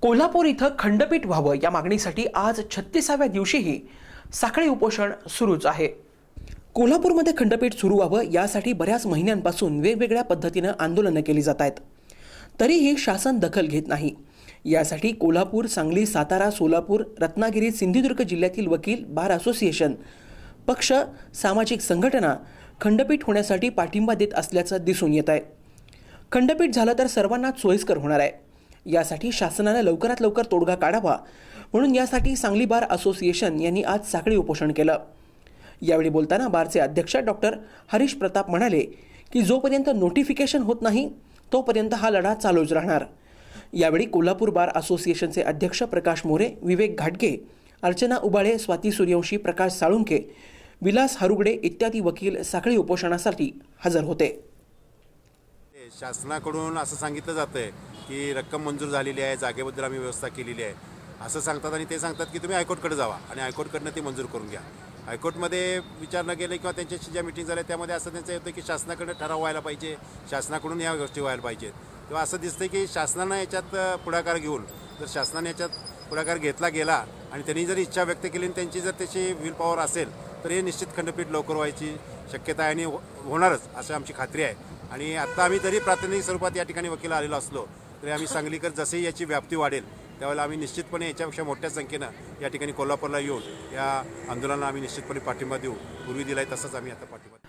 कोल्हापूर इथं खंडपीठ व्हावं या मागणीसाठी आज छत्तीसाव्या दिवशीही साखळी उपोषण सुरूच आहे. कोल्हापूरमध्ये खंडपीठ सुरू व्हावं यासाठी बऱ्याच महिन्यांपासून वेगवेगळ्या पद्धतीनं आंदोलनं केली जात आहेत. तरीही शासन दखल घेत नाही. यासाठी कोल्हापूर सांगली सातारा सोलापूर रत्नागिरी सिंधुदुर्ग जिल्ह्यातील वकील बार असोसिएशन पक्ष सामाजिक संघटना खंडपीठ होण्यासाठी पाठिंबा देत असल्याचं दिसून येत आहे. खंडपीठ झालं तर सर्वांनाच सोयीस्कर होणार आहे. यासाठी शासनानं लवकरात लवकर तोडगा काढावा म्हणून यासाठी सांगली बार असोसिएशन यांनी आज साखळी उपोषण केलं. यावेळी बोलताना बारचे अध्यक्ष डॉक्टर हरीश प्रताप म्हणाले की जोपर्यंत नोटिफिकेशन होत नाही तोपर्यंत हा लढा चालूच राहणार. यावेळी कोल्हापूर बार असोसिएशनचे अध्यक्ष प्रकाश मोरे विवेक घाटगे अर्चना उबाळे स्वाती सूर्यवंशी प्रकाश साळुंके विलास हरुगडे इत्यादी वकील साखळी उपोषणासाठी हजर होते. शासनाकडून असं सांगितलं जातं की रक्कम मंजूर झालेली आहे जागेबद्दल आम्ही व्यवस्था केलेली आहे. असं सांगतात आणि ते सांगतात की तुम्ही हायकोर्टकडे जावा आणि हायकोर्टकडनं ते मंजूर करून घ्या. हायकोर्टमध्ये विचार गेलं किंवा त्यांच्याशी ज्या मिटिंग झाल्या त्यामध्ये असं त्यांचं येतं की शासनाकडे ठराव व्हायला पाहिजे शासनाकडून या गोष्टी व्हायला पाहिजेत. तेव्हा असं दिसतं की शासनानं याच्यात पुढाकार घेऊन जर शासनाने याच्यात पुढाकार घेतला गेला आणि त्यांनी जर इच्छा व्यक्त केली आणि त्यांची जर त्याची विल पॉवर असेल तर हे निश्चित खंडपीठ लवकर व्हायची शक्यता आहे आणि हो-, होणारच असं आमची खात्री आहे. आणि आत्ता आम्ही तरी प्रातिनिधिक स्वरूपात या ठिकाणी वकील आलेलो असलो तरी आम्ही सांगलीकर जसे याची व्याप्ती वाढेल त्यावेळेला आम्ही निश्चितपणे याच्यापेक्षा मोठ्या संख्येनं या ठिकाणी कोल्हापूरला येऊन या आंदोलनाला आम्ही निश्चितपणे पाठिंबा देऊ. पूर्वी दिलाय तसंच आम्ही आता पाठिंबा